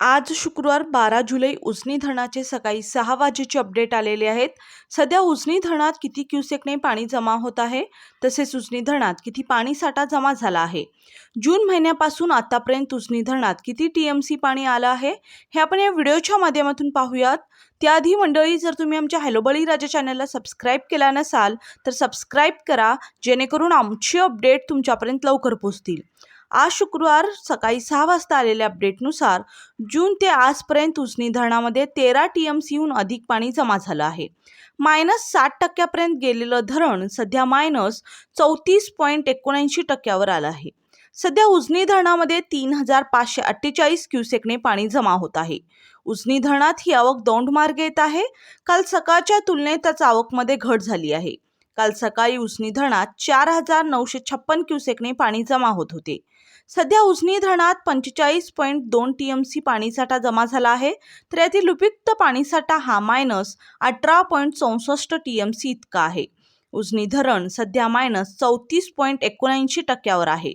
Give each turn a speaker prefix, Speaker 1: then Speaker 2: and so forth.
Speaker 1: आज शुक्रवार बारा जुलै उजनी धरणाचे सकाळी सहा वाजेचे अपडेट आलेले आहेत. सध्या उजनी धरणात किती क्युसेकने पाणी जमा होत आहे? तसेच उजनी धरणात किती पाणी साठा जमा झाला आहे? जून महिन्यापासून आतापर्यंत उजनी धरणात किती टी एम सी पाणी आलं आहे? हे आपण या व्हिडिओच्या माध्यमातून पाहूयात. त्याआधी मंडळी जर तुम्ही आमच्या हॅलो बळी राजा चॅनलला सबस्क्राईब केला नसाल तर सबस्क्राईब करा जेणेकरून आमची अपडेट तुमच्यापर्यंत लवकर पोहोचतील. आज शुक्रवार सकाळी सहा वाजता आलेल्या अपडेटनुसार जून ते आजपर्यंत उजनी धरणामध्ये तेरा टी एम सीहून अधिक पाणी जमा झालं आहे. मायनस साठ टक्क्यापर्यंत गेलेलं धरण सध्या मायनस चौतीस पॉईंट एकोणऐंशी टक्क्यावर आलं आहे. सध्या उजनी धरणामध्ये तीन हजार पाचशे अठ्ठेचाळीस क्युसेकने पाणी जमा होत आहे. उजनी धरणात ही आवक दौंड मार्गे येत आहे. काल सकाळच्या तुलनेत त्याच आवकमध्ये घट झाली आहे. काल सकाळी उजनी धरणात चार हजार नऊशे छप्पन क्युसेकने पाणी जमा होत होते. सध्या उजनी धरणात पंचेचाळीस पॉईंट दोन टी एम सी पाणीसाठा जमा झाला आहे तर यातील उपयुक्त पाणीसाठा हा मायनस अठरा पॉईंट चौसष्ट टी एम सी इतका आहे. उजनी धरण सध्या मायनस चौतीस पॉईंट एकोणऐंशी टक्क्यावर आहे.